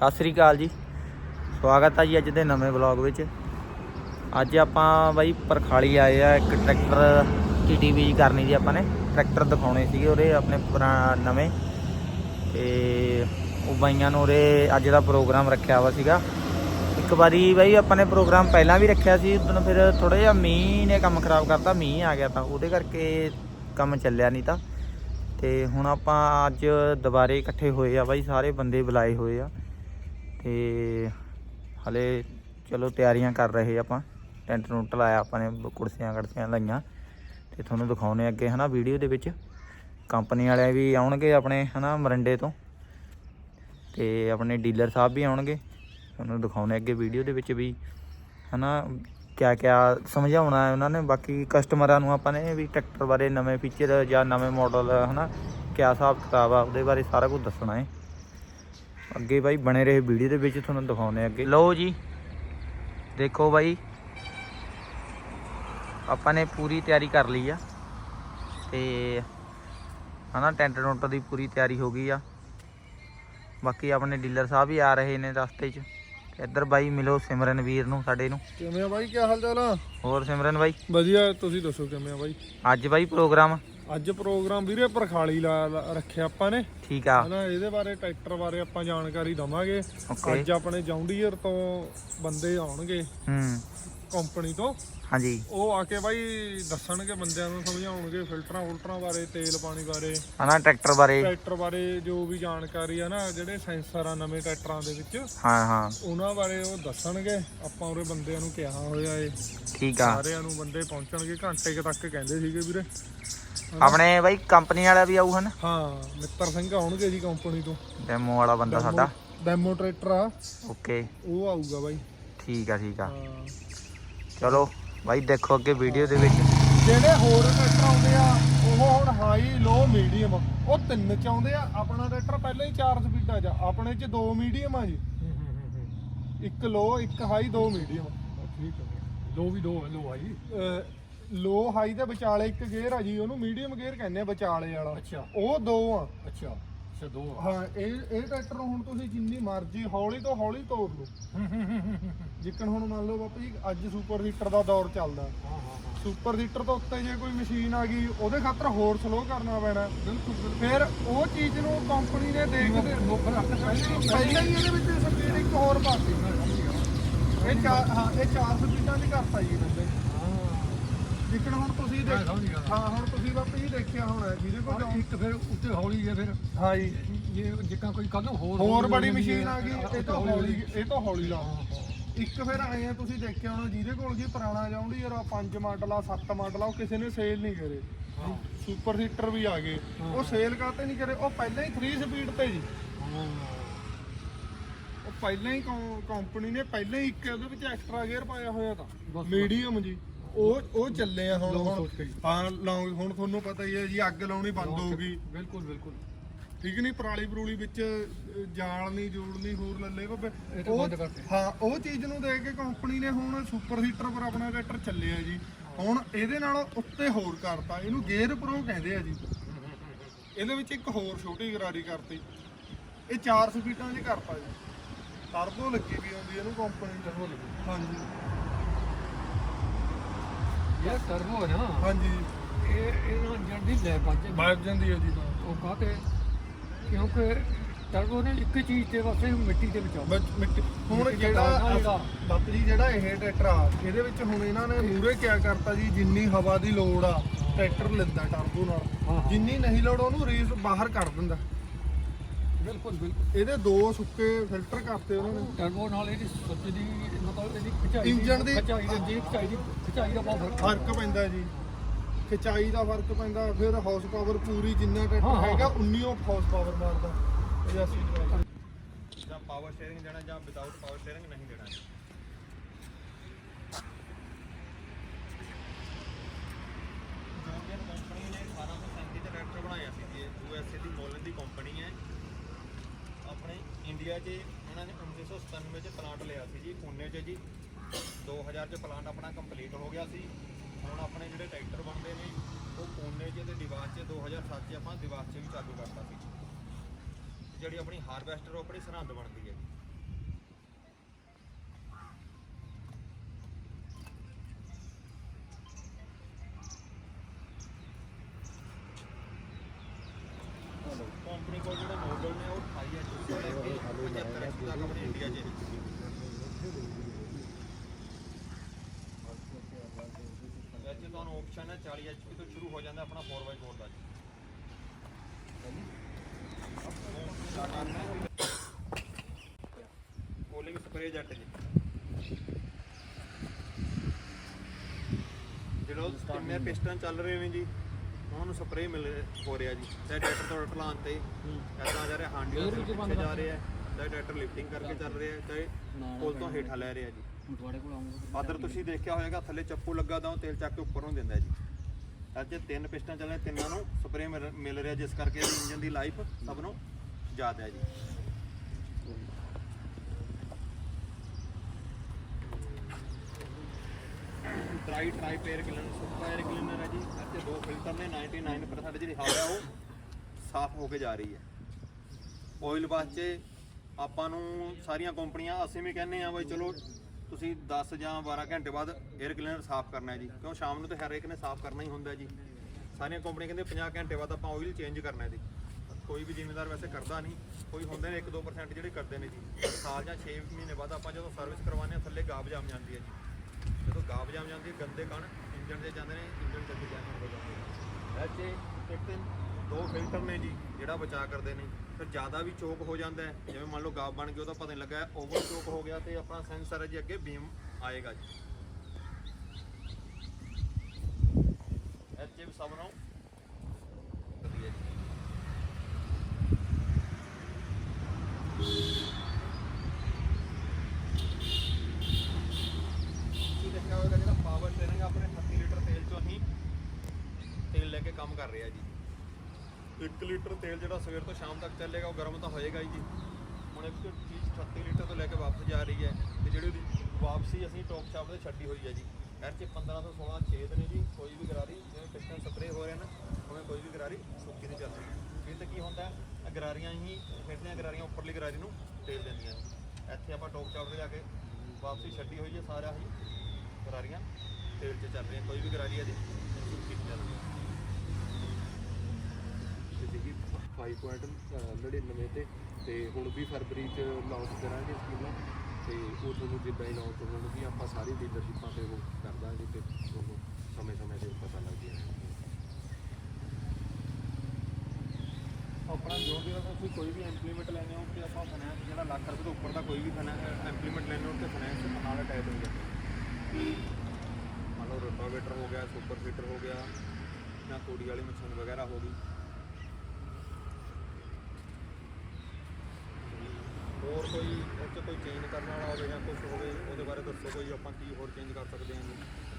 ਸਤਿ ਸ੍ਰੀ ਅਕਾਲ ਜੀ। ਸਵਾਗਤ ਆ ਜੀ ਅੱਜ ਦੇ ਨਵੇਂ ਵਲੌਗ ਵਿੱਚ। ਅੱਜ ਆਪਾਂ ਬਾਈ ਪਰਖਾਲੀ ਆਏ ਆ ਇੱਕ ਟਰੈਕਟਰ ਟੀਟੀਵੀ ਕਰਨੀ ਜੀ ਆਪਾਂ ਨੇ। ਟਰੈਕਟਰ ਦਿਖਾਉਣੇ ਸੀਗੇ ਉਹਦੇ ਆਪਣੇ ਪੁਰਾ, ਨਵੇਂ। ਤੇ ਉਹ ਬਾਈਆਂ ਨੂੰ ਉਰੇ ਅੱਜ ਦਾ ਪ੍ਰੋਗਰਾਮ ਰੱਖਿਆ ਵਾ ਸੀਗਾ। ਇੱਕ ਵਾਰੀ ਬਾਈ ਆਪਾਂ ਨੇ ਪ੍ਰੋਗਰਾਮ ਪਹਿਲਾਂ ਵੀ ਰੱਖਿਆ ਸੀ, ਉਦੋਂ ਫਿਰ ਥੋੜਾ ਜਿਹਾ ਮੀਂਹ ਨੇ ਕੰਮ ਖਰਾਬ ਕਰਤਾ, ਮੀਂਹ ਆ ਗਿਆ ਤਾਂ ਉਹਦੇ ਕਰਕੇ ਕੰਮ ਚੱਲਿਆ ਨਹੀਂ ਤਾਂ। ਤੇ ਹੁਣ ਆਪਾਂ ਅੱਜ ਦੁਬਾਰੇ ਇਕੱਠੇ ਹੋਏ ਆ ਬਾਈ, ਸਾਰੇ ਬੰਦੇ ਬੁਲਾਏ ਹੋਏ ਆ। ਤੇ ਹਲੇ ਚਲੋ ਤਿਆਰੀਆਂ ਕਰ ਰਹੇ ਆਪਾਂ। ਟੈਂਟ ਟੁੰਟ ਲਾਇਆ ਆਪਾਂ ਨੇ, ਕੁਰਸੀਆਂ ਕੜਸੀਆਂ ਲਾਈਆਂ। ਤੇ ਤੁਹਾਨੂੰ ਦਿਖਾਉਣੇ ਅੱਗੇ ਹਨਾ ਵੀਡੀਓ ਦੇ ਵਿੱਚ। ਕੰਪਨੀ ਵਾਲੇ ਵੀ ਆਉਣਗੇ ਆਪਣੇ ਹਨਾ ਮਰੰਡੇ ਤੋਂ। ਤੇ ਆਪਣੇ ਡੀਲਰ ਸਾਹਿਬ ਵੀ ਆਉਣਗੇ। ਤੁਹਾਨੂੰ ਦਿਖਾਉਣੇ ਅੱਗੇ ਵੀਡੀਓ ਦੇ ਵਿੱਚ ਵੀ ਹਨਾ ਕਿਆ ਕਿਆ ਸਮਝਾਉਣਾ ਹੈ ਉਹਨਾਂ ਨੇ। ਬਾਕੀ ਕਸਟਮਰਾਂ ਨੂੰ ਆਪਾਂ ਨੇ ਵੀ ਟਰੈਕਟਰ ਬਾਰੇ ਨਵੇਂ ਫੀਚਰ ਜਾਂ ਨਵੇਂ ਮਾਡਲ ਹਨਾ ਕਿਆ ਹਿਸਾਬ ਕਿਤਾਬ ਆ, ਉਹਦੇ ਬਾਰੇ ਸਾਰਾ ਕੁਝ ਦੱਸਣਾ ਹੈ। ਅੱਗੇ ਬਾਈ ਬਣੇ ਰਹੇ ਵੀਡੀਓ ਦੇ ਵਿੱਚ ਤੁਹਾਨੂੰ ਦਿਖਾਉਣੇ ਅੱਗੇ। ਲਓ ਜੀ ਦੇਖੋ ਬਾਈ ਆਪਾਂ ਨੇ ਪੂਰੀ ਤਿਆਰੀ ਕਰ ਲਈ ਆ। ਤੇ ਹਨਾ ਟੈਂਟ ਟੁੰਟ ਦੀ ਪੂਰੀ ਤਿਆਰੀ ਹੋ ਗਈ ਆ। ਬਾਕੀ ਆਪਣੇ ਡੀਲਰ ਸਾਹਿਬ ਵੀ ਆ ਰਹੇ ਨੇ ਰਸਤੇ 'ਚ। ਇੱਧਰ ਬਾਈ ਮਿਲੋ ਸਿਮਰਨ ਵੀਰ ਨੂੰ ਸਾਡੇ ਨੂੰ। ਕਿਵੇਂ ਆ ਬਾਈ? ਕੀ ਹਾਲ ਚਾਲ ਆ? ਹੋਰ ਸਿਮਰਨ ਬਾਈ? ਵਧੀਆ ਤੁਸੀਂ ਦੱਸੋ ਕਿਵੇਂ ਆ ਬਾਈ? ਅੱਜ ਬਾਈ ਪ੍ਰੋਗਰਾਮ। ਅੱਜ ਪ੍ਰੋਗਰਾਮ ਵੀਰੇ ਪਰਖਾਲੀ ਲਾ ਲਾ- ਰੱਖਿਆ ਆਪਾਂ ਨੇ। ਠੀਕ ਆ। ਹਨਾ ਇਹਦੇ ਬਾਰੇ ਟਰੈਕਟਰ ਬਾਰੇ ਆਪਾਂ ਜਾਣਕਾਰੀ ਦਵਾਂਗੇ। ਅੱਜ ਆਪਣੇ ਜੌਂਡੀਅਰ ਤੋਂ ਬੰਦੇ ਆਉਣਗੇ। ਹੂੰ। ਕੰਪਨੀ ਤੋਂ। ਹਾਂਜੀ। ਉਹ ਆ ਕੇ ਬਾਈ ਦੱਸਣਗੇ ਬੰਦਿਆਂ ਨੂੰ ਸਮਝਾਉਣਗੇ ਫਿਲਟਰਾਂ ਫੁਲਟਰਾਂ ਬਾਰੇ ਤੇਲ ਪਾਣੀ ਬਾਰੇ। ਹਨਾ ਟਰੈਕਟਰ ਬਾਰੇ। ਟਰੈਕਟਰ ਬਾਰੇ ਜੋ ਵੀ ਜਾਣਕਾਰੀ ਆ ਨਾ ਜਿਹੜੇ ਸੈਂਸਰ ਆ ਨਵੇਂ ਟਰੈਕਟਰਾਂ ਦੇ ਵਿੱਚ ਹਾਂ ਹਾਂ। ਉਹਨਾਂ ਬਾਰੇ ਉਹ ਦੱਸਣਗੇ। ਆਪਾਂ ਉਹਦੇ ਬੰਦਿਆਂ ਨੂੰ ਕਿਹਾ ਹੋਇਆ ਏ। ਠੀਕ ਆ। ਸਾਰਿਆਂ ਨੂੰ ਬੰਦੇ ਪਹੁੰਚਣਗੇ ਘੰਟੇ ਕੁ ਤੱਕ ਕਹਿੰਦੇ ਸੀਗੇ ਵੀਰੇ। ਆਪਣੇ ਬਾਈ ਕੰਪਨੀ ਵਾਲਾ ਵੀ ਆਊ ਹਨ? ਹਾਂ ਮਿੱਤਰ ਸਿੰਘ ਆਉਣਗੇ ਜੀ ਕੰਪਨੀ ਤੋਂ। ਡੈਮੋ ਵਾਲਾ ਬੰਦਾ ਸਾਡਾ। ਡੈਮੋ ਟਰੈਕਟਰ ਆ। ਓਕੇ। ਉਹ ਆਊਗਾ ਬਾਈ। ਠੀਕ ਆ ਠੀਕ ਆ। ਹਾਂ। ਚਲੋ ਬਾਈ ਦੇਖੋ ਅੱਗੇ ਵੀਡੀਓ ਦੇ ਵਿੱਚ। ਜਿਹੜੇ ਹੋਰ ਟਰੈਕਟਰ ਆਉਂਦੇ ਆ ਉਹ ਹੁਣ ਹਾਈ ਲੋ ਮੀਡੀਅਮ ਉਹ ਤਿੰਨ ਚ ਆਉਂਦੇ ਆ ਆਪਣਾ ਟਰੈਕਟਰ ਪਹਿਲਾਂ ਹੀ 4 ਸਪੀਡਾਂ 'ਚ ਆਪਣੇ 'ਚ ਦੋ ਮੀਡੀਅਮ ਆ ਜੀ। ਇੱਕ ਲੋ ਇੱਕ ਹਾਈ ਦੋ ਮੀਡੀਅਮ ਠੀਕ ਹੈ ਲੋ ਵੀ ਦੋ ਲੋ ਆਈ ਲੋ ਹਾਈ ਦੇ ਵਿਚਾਲੇ ਇੱਕ ਗੇਅਰ ਆ ਜੀ ਉਹਨੂੰ ਮੀਡੀਅਮ ਗੇਅਰ ਕਹਿੰਦੇ ਆ ਵਿਚਾਲੇ ਵਾਲਾ। ਅੱਛਾ। ਉਹ ਦੋ ਆ। ਅੱਛਾ। ਹਾਂ ਇਹ ਇਹ ਟਰੈਕਟਰ ਨੂੰ ਹੁਣ ਤੁਸੀਂ ਜਿੰਨੀ ਮਰਜ਼ੀ ਹੌਲੀ ਤੋਂ ਹੌਲੀ ਤੋੜ ਲਓ। ਜਿੱਕਣ ਹੁਣ ਮੰਨ ਲਓ ਬਾਪੂ ਜੀ ਅੱਜ ਸੁਪਰ ਹੀਟਰ ਦਾ ਦੌਰ ਚੱਲਦਾ। ਹਾਂ ਹਾਂ ਹਾਂ। ਸੁਪਰ ਹੀਟਰ ਤੋਂ ਉੱਤੇ ਜੇ ਕੋਈ ਮਸ਼ੀਨ ਆ ਗਈ ਉਹਦੇ ਖਾਤਰ ਹੋਰ ਸਲੋ ਕਰਨਾ ਪੈਣਾ। ਬਿਲਕੁਲ ਫਿਰ ਉਹ ਚੀਜ਼ ਨੂੰ ਕੰਪਨੀ ਨੇ ਦੇਖਦੇ ਪਹਿਲਾਂ ਹੀ ਇਹਦੇ ਵਿੱਚ ਸਪੀਡ ਇੱਕ ਹੋਰ ਪਾਤੀ ਇਹ ਚਾਰ ਹਾਂ ਇਹ ਚਾਰ ਸਪੀਡਾਂ ਦੀ ਕਰਤਾ ਜੀ ਬੰਦੇ ਜਿੱਕਣ ਹੁਣ ਤੁਸੀਂ ਦੇਖ। ਹਾਂ ਹੁਣ ਤੁਸੀਂ ਬਾਪੂ ਜੀ ਦੇਖਿਆ ਹੋਣਾ ਜਿਹਦੇ ਕੋਲ ਇੱਕ ਫਿਰ ਉੱਤੇ ਹੌਲੀ ਹੈ ਫਿਰ ਹਾਂ ਜੀ ਜਿੱਕਾਂ ਕੋਈ ਕੱਲ ਹੋਰ ਹੋਰ ਬੜੀ ਮਸ਼ੀਨ ਆ ਗਈ ਇਹ ਤੋਂ ਹੌਲੀ। ਇਹ ਤੋਂ ਹੌਲੀ ਲਾ। ਇੱਕ ਫਿਰ ਆਏ ਆ ਤੁਸੀਂ ਦੇਖਿਆ ਹੋਣਾ ਜਿਹਦੇ ਕੋਲ ਜੀ ਪੁਰਾਣਾ ਜਾਉਂਦੀ ਯਾਰ 5 ਮਾਡਲ ਆ 7 ਮਾਡਲ ਆ ਉਹ ਕਿਸੇ ਨੇ ਸੇਲ ਨਹੀਂ ਕਰੇ। ਸੁਪਰ ਹੀਟਰ ਵੀ ਆ ਗਏ ਉਹ ਸੇਲ ਕਾਤੇ ਨਹੀਂ ਕਰੇ ਉਹ ਪਹਿਲਾਂ ਹੀ 3 ਸਪੀਡ ਤੇ ਜੀ। ਉਹ ਪਹਿਲਾਂ ਹੀ ਕੰਪਨੀ ਨੇ ਪਹਿਲਾਂ ਹੀ ਇੱਕ ਉਹਦੇ ਵਿੱਚ ਐਕਸਟਰਾ ਗੇਅਰ ਪਾਇਆ ਹੋਇਆ ਤਾਂ। ਮੀਡੀਅਮ ਜੀ ਉਹ ਉਹ ਚੱਲੇ ਆ ਹੁਣ ਹੁਣ। ਹਾਂ ਲੌਂਗ ਹੁਣ ਤੁਹਾਨੂੰ ਪਤਾ ਹੀ ਹੈ ਜੀ ਅੱਗ ਲਾਉਣੀ ਬੰਦ ਹੋ ਗਈ। ਬਿਲਕੁਲ ਬਿਲਕੁਲ। ਠੀਕ ਨਹੀਂ ਪਰਾਲੀ ਪਰੂਲੀ ਵਿੱਚ ਜਾਲ ਨਹੀਂ ਜੋੜ ਨਹੀਂ ਹੋਰ ਲੱਲੇ ਬੱਬੇ ਕਰਤੇ। ਹਾਂ ਉਹ ਚੀਜ਼ ਨੂੰ ਦੇਖ ਕੇ ਕੰਪਨੀ ਨੇ ਹੁਣ ਸੁਪਰ ਹੀਟਰ ਪਰ ਆਪਣਾ ਟਰੈਕਟਰ ਚੱਲਿਆ ਜੀ। ਹੁਣ ਇਹਦੇ ਨਾਲ ਉੱਤੇ ਹੋਰ ਕਰਤਾ ਇਹਨੂੰ ਗੇਅਰ ਪ੍ਰੋ ਕਹਿੰਦੇ ਆ ਜੀ। ਇਹਦੇ ਵਿੱਚ ਇੱਕ ਹੋਰ ਛੋਟੀ ਗਰਾਰੀ ਕਰਤੀ। ਇਹ 4 ਸਪੀਡਾਂ 'ਚ ਕਰਤਾ ਜੀ। ਟਰਬੋ ਲੱਗੀ ਵੀ ਆਉਂਦੀ ਇਹਨੂੰ ਕੰਪਨੀ ਟਰਬੋ ਲੱਗੀ। ਹਾਂਜੀ। ਇਹ ਟਰਬੋ ਹੈ ਨਾ ਹਾਂਜੀ। ਇਹ ਇਹਨਾਂ ਜਲਦੀ ਲੈ ਪਾਜੇ ਵੱਜ ਜਾਂਦੀ ਹੈ ਜੀ ਤਾਂ। ਉਹ ਕਾਤੇ ਕਿਉਂਕਿ ਟਰਬੋ ਨੇ ਇੱਕ ਚੀਜ਼ ਤੇ ਵਾਸਤੇ ਮਿੱਟੀ ਦੇ ਬਸ ਮਿੱਟੀ। ਹੁਣ ਜਿਹੜਾ। ਬਾਪੂ ਜੀ ਜਿਹੜਾ ਇਹ ਟਰੈਕਟਰ ਆ ਇਹਦੇ ਵਿੱਚ ਹੁਣ ਇਹਨਾਂ ਨੇ ਮੂਰੇ ਕਿਆ ਕਰਤਾ ਜੀ? ਜਿੰਨੀ ਹਵਾ ਦੀ ਲੋੜ ਆ ਟਰੈਕਟਰ ਲੈਂਦਾ ਟਰਬੋ ਨਾਲ। ਜਿੰਨੀ ਨਹੀਂ ਲੋੜ ਉਹਨੂੰ ਰੇਸ ਬਾਹਰ ਕਰ ਦਿੰਦਾ। ਬਿਲਕੁਲ ਬਿਲਕੁਲ। ਇਹਦੇ ਦੋ ਸੁੱਕੇ ਫਿਲਟਰ ਕਰਤੇ ਉਹਨਾਂ ਨੇ। ਟਰਬੋ ਨਾਲ ਇਹਦੀ ਸੁੱਚ ਦੀ ਮਤਲਬ ਇਹਦੀ ਖਿਚਾਈ ਇੰਜਣ ਦੀ- ਖਿਚਾਈ ਦੀ ਜੀ ਖਿਚਾਈ ਦੀ ਖਿਚਾਈ ਦਾ ਬਹੁਤ ਫ਼ਰਕ ਪੈਂਦਾ ਜੀ। ਖਿਚਾਈ ਦਾ ਫ਼ਰਕ ਪੈਂਦਾ ਫਿਰ ਹਾਊਸ ਪਾਵਰ ਪੂਰੀ ਜਿੰਨਾ ਟਰੈਕਟਰ। ਹੈਗਾ ਉਨੀ ਉਹ ਹਾਊਸ ਪਾਵਰ ਮਾਰਦਾ। 85 ਚਲਾਈ ਜਾਂ ਪਾਵਰ ਸ਼ੇਅਰਿੰਗ ਦੇਣਾ ਜਾਂ ਵਿਦਆਊਟ ਪਾਵਰ ਸ਼ੇਅਰਿੰਗ ਨਹੀਂ ਦੇਣਾ। 19 'ਚ ਜੀ। 2000 'ਚ ਪਲਾਂਟ ਆਪਣਾ ਕੰਪਲੀਟ ਹੋ ਗਿਆ ਸੀ। ਹੁਣ ਆਪਣੇ ਜਿਹੜੇ ਟਰੈਕਟਰ ਬਣਦੇ ਨੇ, ਉਹ ਪੂਨੇ 'ਚ ਤੇ ਦਿਵਾਸ 'ਚ 2007 'ਚ ਆਪਾਂ ਦਿਵਾਸ 'ਚ ਵੀ ਚਾਲੂ ਕਰਤਾ ਸੀ। ਜਿਹੜੀ ਆਪਣੀ ਹਾਰਵੈਸਟਰ ਆਪਣੀ ਸਰਹੰਦ ਬਣਦੀ ਹੈ ਜੀ। ਕੰਪਨੀ ਕੋਲ ਜਿਹੜੇ ਮੋਡਲ ਨੇ, ਉਹ 28 ਐਚ ਵਾਲੇ 75 ਐਚ ਤੱਕ ਆਪਣੇ ਇੰਡੀਆ 'ਚ ਆਪਸ਼ਨ ਹੈ 40 HP ਤੋਂ ਸ਼ੁਰੂ ਹੋ ਜਾਂਦਾ ਆਪਣਾ 4x4 ਦਾ ਜੀ। ਕੂਲਿੰਗ ਸਪਰੇ ਜੈਟ ਜੀ। ਜਿਹੜਾ ਕਿੰਨੇ ਪਿਸਟਨ ਚੱਲ ਰਹੇ ਨੇ ਜੀ ਉਹਨਾਂ ਨੂੰ ਸਪਰੇ ਮਿਲ ਹੋ ਰਿਹਾ ਜੀ। ਚਾਹੇ ਟਰੈਕਟਰ ਤੋਂ ਢਲਾਣ ਤੇ ਐਦਾਂ ਜਾ ਰਿਹਾ ਹਾਂਡੀ ਤੋਂ ਪਿੱਛੇ ਜਾ ਰਿਹਾ ਹੈ ਚਾਹੇ ਟਰੈਕਟਰ ਲਿਫਟਿੰਗ ਕਰਕੇ ਚੱਲ ਰਿਹਾ ਹੈ ਚਾਹੇ ਪੁਲ ਤੋਂ ਹੇਠਾਂ ਲੈ ਰਿਹਾ ਜੀ। ਤੁਹਾਡੇ ਕੋਲ ਆਉਂਗਾ ਅਦਰ ਤੁਸੀਂ ਦੇਖਿਆ ਹੋਵੇਗਾ ਥੱਲੇ ਚੱਪੂ ਲੱਗਾ ਤਾਂ ਉਹ ਤੇਲ ਚੱਕ ਕੇ ਉੱਪਰ ਨੂੰ ਦਿੰਦਾ ਜੀ। ਅੱਜ ਤਿੰਨ ਪਿਸਟਨ ਚੱਲੇ ਤਿੰਨਾਂ ਨੂੰ ਸਪਰੇ ਮਿਲ ਰਿਹਾ ਜਿਸ ਕਰਕੇ ਇੰਜਨ ਦੀ ਲਾਈਫ ਸਭ ਨੂੰ ਜ਼ਿਆਦਾ ਹੈ ਜੀ। Try try pair cleaner super air cleaner ਹੈ ਜੀ। ਇੱਥੇ ਦੋ ਫਿਲਟਰ ਨੇ 99% ਜਿਹੜੀ ਹਵਾ ਉਹ ਸਾਫ਼ ਹੋ ਕੇ ਜਾ ਰਹੀ ਹੈ। ਆਇਲ ਵਾਸਤੇ ਆਪਾਂ ਨੂੰ ਸਾਰੀਆਂ ਕੰਪਨੀਆਂ ਅਸੀਂ ਵੀ ਕਹਿੰਦੇ ਆ ਬਈ ਚਲੋ ਤੁਸੀਂ 10 ਜਾਂ 12 ਘੰਟੇ ਬਾਅਦ 에ਅਰ ਕਲੀਨਰ ਸਾਫ਼ ਕਰਨਾ ਹੈ ਜੀ। ਕਿਉਂ? ਸ਼ਾਮ ਨੂੰ ਤਾਂ ਹਰ ਇੱਕ ਨੇ ਸਾਫ਼ ਕਰਨਾ ਹੀ ਹੁੰਦਾ ਜੀ। ਸਾਰੀਆਂ ਕੰਪਨੀਆਂ ਕਹਿੰਦੇ 50 ਘੰਟੇ ਬਾਅਦ ਆਪਾਂ ਆਇਲ ਚੇਂਜ ਕਰਨਾ ਹੈ ਜੀ। ਕੋਈ ਵੀ ਜ਼ਿੰਮੇਦਾਰ ਵੈਸੇ ਕਰਦਾ ਨਹੀਂ। ਕੋਈ ਹੁੰਦੇ ਨੇ 1-2% ਜਿਹੜੇ ਕਰਦੇ ਨੇ ਜੀ। ਸਾਲ ਜਾਂ 6 ਮਹੀਨੇ ਬਾਅਦ ਆਪਾਂ ਜਦੋਂ ਸਰਵਿਸ ਕਰਵਾਉਂਦੇ ਹਾਂ, ਥੱਲੇ ਗਾਬ ਜੰਮ ਜਾਂਦੀ ਹੈ ਜੀ। ਜਦੋਂ ਗਾਬ ਜੰਮ ਜਾਂਦੀ ਹੈ, ਗੰਦੇ ਕਣ ਇੰਜਣ ਦੇ ਜਾਂਦੇ ਨੇ, ਇੰਜਣ ਚੱਲ ਜਾਂਦੇ ਨੇ। ਜਾਂਦੇ ਐਸੇ ਇੱਕ ਦੋ ਫਿਲਟਰ ਨੇ ਜੀ, ਜਿਹੜਾ ਬਚਾ ਕਰਦੇ ਨੇ। ਫਿਰ ਜ਼ਿਆਦਾ ਵੀ ਚੋਕ ਹੋ ਜਾਂਦਾ ਹੈ। ਜਿਵੇਂ ਮੰਨ ਲਓ ਗਾਬ ਬਣ ਗਿਆ ਉਹਦਾ ਪਤਾ ਨਹੀਂ ਲੱਗਾ, ਓਵਰ ਚੋਕ ਹੋ ਗਿਆ ਤੇ ਆਪਣਾ ਸੈਂਸਰ ਹੈ ਜੀ ਅੱਗੇ ਬੀਮ ਆਏਗਾ ਜੀ। ਐਚ ਵੀ ਸਭ ਨੂੰ ਵਧੀਆ ਜੀ। ਦੇਖਿਆ ਹੋਵੇਗਾ ਜਿਹੜਾ ਪਾਵਰ ਟ੍ਰੇਨਿੰਗ ਆਪਣੇ 38 ਲੀਟਰ ਤੇਲ ਚੋਂ ਅਸੀਂ ਤੇਲ ਲੈ ਕੇ ਕੰਮ ਕਰ ਰਿਹਾ ਜੀ। 1 ਲੀਟਰ ਤੇਲ ਜਿਹੜਾ ਸਵੇਰ ਤੋਂ ਸ਼ਾਮ ਤੱਕ ਚੱਲੇਗਾ, ਉਹ ਗਰਮ ਤਾਂ ਹੋਏਗਾ ਹੀ ਜੀ। ਹੁਣ ਇੱਕ ਚੀਜ਼ 38 ਲੀਟਰ ਤੋਂ ਲੈ ਕੇ ਵਾਪਸ ਜਾ ਰਹੀ ਹੈ ਤੇ ਜਿਹੜੀ ਉਹਦੀ ਵਾਪਸੀ ਅਸੀਂ ਟੋਪ ਸ਼ਾਪ ਤੇ ਛੱਡੀ ਹੋਈ ਹੈ ਜੀ। ਇਹ 'ਚ 15 ਤੋਂ 16 ਛੇਦ ਨੇ ਜੀ, ਕੋਈ ਵੀ ਗਰਾਰੀ, ਜਿਵੇਂ ਪਿਸਟਨ ਸਪਰੇ ਹੋ ਰਿਹਾ ਨਾ, ਉਵੇਂ ਕੋਈ ਵੀ ਗਰਾਰੀ ਸੁੱਕੀ ਨਹੀਂ ਚੱਲ ਰਹੀ ਇਹ ਤਾਂ ਕੀ ਹੁੰਦਾ ਹੈ ਗਰਾਰੀਆਂ ਹੀ ਫਿਰਦੀਆਂ ਗਰਾਰੀਆਂ ਉੱਪਰਲੀ ਗਰਾਰੀ ਨੂੰ ਤੇਲ ਦਿੰਦੀਆਂ ਨੇ। ਇੱਥੇ ਆਪਾਂ ਟੋਪ ਸ਼ਾਪ ਤੇ ਜਾ ਕੇ ਵਾਪਸੀ ਛੱਡੀ ਹੋਈ ਹੈ ਸਾਰਾ ਹੀ ਗਰਾਰੀਆਂ ਤੇਲ 'ਚ ਚੱਲ ਰਹੀਆਂ, ਕੋਈ ਵੀ ਗਰਾਰੀ ਇਹਦੀ ਸੁੱਕੀ ਨਹੀਂ ਚੱਲ ਰਹੀ ਸੀਗੀ 5.99 ਤੇ। ਤੇ ਹੁਣ ਵੀ ਫਰਵਰੀ ਚ ਲਾਂਚ ਕਰਾਂਗੇ ਸਕੀਮਾਂ ਤੇ ਉਹ ਤੁਹਾਨੂੰ ਜਿੱਦਾਂ ਹੀ ਲਾਂਚ ਹੋਣਗੀ, ਆਪਾਂ ਸਾਰੀ ਡੀਲਰਸ਼ਿਪਾਂ ਤੇ ਉਹ ਕਰ ਦਾਂਗੇ ਤੇ ਤੁਹਾਨੂੰ ਸਮੇਂ ਸਮੇਂ ਤੇ ਪਤਾ ਲੱਗ ਜਾਏਗਾ। ਆਪਣਾ ਜੋ ਵੀ ਤੁਸੀਂ ਕੋਈ ਵੀ ਇੰਪਲੀਮੈਂਟ ਲੈਣੇ ਹੋ ਤੇ ਆਪਾਂ ਫਾਈਨੈਂਸ ਜਿਹੜਾ ਲੱਖ ਰੁਪਏ ਤੋਂ ਉੱਪਰ ਦਾ ਕੋਈ ਵੀ ਇੰਪਲੀਮੈਂਟ ਲੈਣੇ ਹੋ ਤੇ ਫਾਈਨੈਂਸ ਨਾਲ ਅਟੈਚ ਹੋ ਜਾਂਦਾ। ਮੰਨ ਲਓ ਰੋਟਾਵੇਟਰ ਹੋ ਗਿਆ ਸੁਪਰ ਫੀਟਰ ਹੋ ਗਿਆ, ਜਾਂ ਤੂੜੀ ਵਾਲੀ ਮਸ਼ੀਨ ਵਗੈਰਾ ਹੋ ਗਈ। ਹੋਰ ਕੋਈ ਉਹ 'ਚ ਕੋਈ ਚੇਂਜ ਕਰਨ ਵਾਲਾ ਹੋਵੇ ਜਾਂ ਕੁਝ ਹੋਵੇ, ਉਹਦੇ ਬਾਰੇ ਦੱਸੋ ਕੋਈ, ਆਪਾਂ ਕੀ ਹੋਰ ਚੇਂਜ ਕਰ ਸਕਦੇ ਹਾਂ ਜੀ।